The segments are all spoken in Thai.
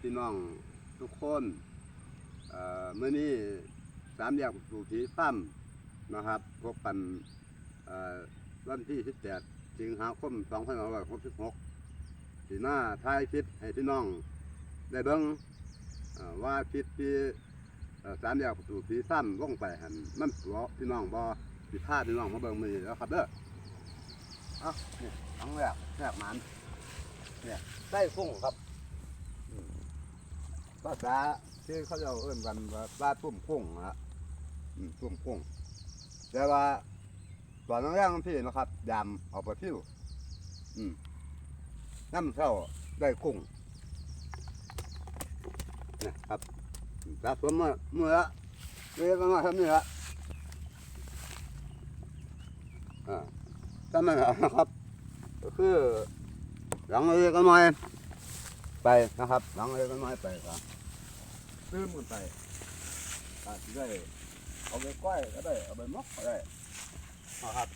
พี่น้องทุกคนเมื่อนี้สามแยกสู่ผีฟ้มนะครับพบกันเอ่อวันที่ 18 สิงหาคม 2566สีหน้าท้ายคลิปให้พี่น้อง ได้เบิ่งว่าคลิปที่สามแยกสู่ผีฟ้ามลงไปหันมันตัวพี่น้องบ่สิพาพี่น้องมาเบิ่งมือแล้วครับเด้อเอ้าเนี่ยครั้งแรกแรกมันเนี่ยได้กุ้งครับ ภาษาที่เขาจะเอื้นกันว่าปลาตุ่มกุ้งนะอืมตุ่มกุ้งแต่ว่าตอนแรกๆพี่นะครับยำเอาไปพิ้วอืมน้ำเท่าได้กุ้งนะครับสะสมมาเมื่อเรียกมาทำนี่ละอ่าทำนั่นแหละนะครับ ก็คือหลังเรียกกันมา ไปนะครับหลังเรียกกันมาไปครับตื้มกันไปอาจจะได้เอาไปก้อยก็ได้เอาไปมกก็ได้นะครับ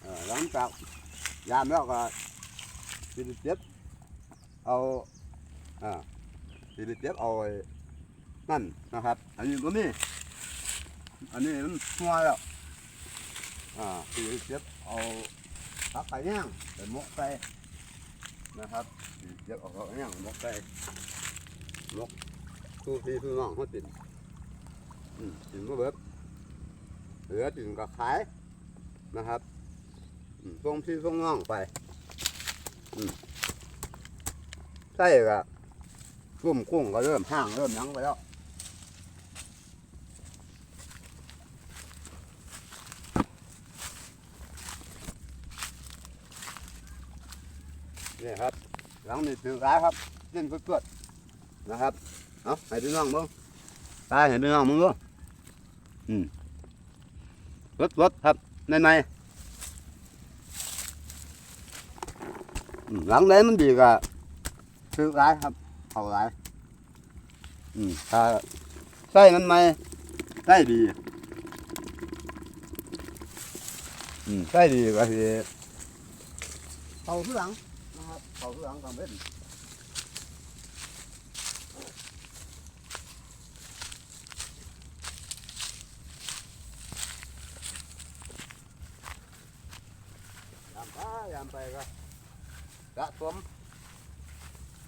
เอ่อหลังจากยามแล้วก็สิบเจ็ดเอาอ่าสิบเจ็ดเอาไอ้นั่นนะครับ อันนี้ตัวนี้ อันนี้มันหัวแล้วอ่าสิบเจ็ดเอาผักไก่ย่างไปมกไป นะครับสิบเจ็ดเอาเนี่ย่างมกไปมกสู้พี่สู้น้องเขาติดอืมกินก็เบิดเหลือกินก็ขายนะครับส่งพี่ส่งน้องไปใช่ก็กุ้มกุ้งก็เริ่มห้างเริ่มยั้งไปแล้ว นี่ครับหลังนี้ถือร้ายครับเส้นเพื่อๆนะครับเอาให้พี่น้องมึงตายให้พี่น้องมึงดูอืมรถรถครับในในหลังไหนมันดีก็ซื้อร้ายครับเอาร้ายอืมถ้าใส่มันไม่ใส่ดีอืมใส่ดีก็คือเอาข้างหลัง นะครับเอาข้างหลังทำเป็นยามไปยามไปก็สะสม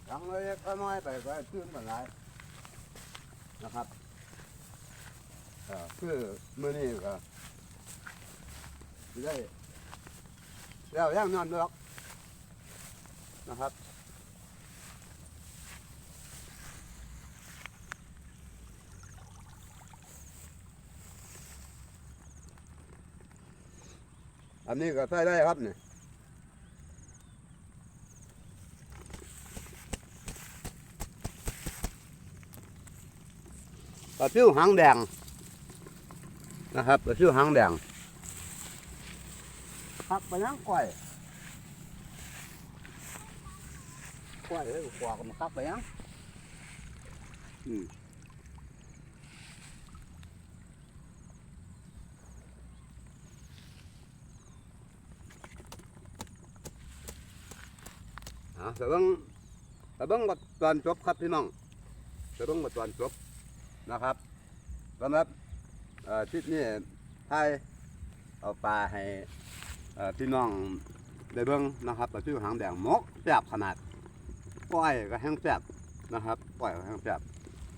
หลังเลยก็น้อยไปก็ตื้นกันหลายนะครับเอ่อคือมื้อนี้ก็ได้แล้วย่างนอนดอก นะครับ อันนี้ก็ใช้ได้ครับเนี่ยปลาซิวหางแดงนะครับปลาซิวหางแดงพักไปยังก้อย ก้อยเอ้ยกว่าก็มาคักไปยังอืมอ่าแต่เบิ่งแต่เบิ่งบัดตอนจบครับพี่น้องแต่เบิ่งบัดตอนจบนะครับสำหรับเอ่อทริปนี้ไทยเอาปลาให้พี่น้องได้เบิ่งนะครับปลาชื่อหางแดงมกแซ่บขนาด ก้อยก็แห้งแสบนะครับก้อยก็แห้งแสบ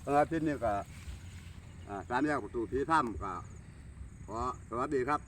สำหรับที่นี่ก็สามแยกประตูพีถ้ำก็ขอสวัสดีครับ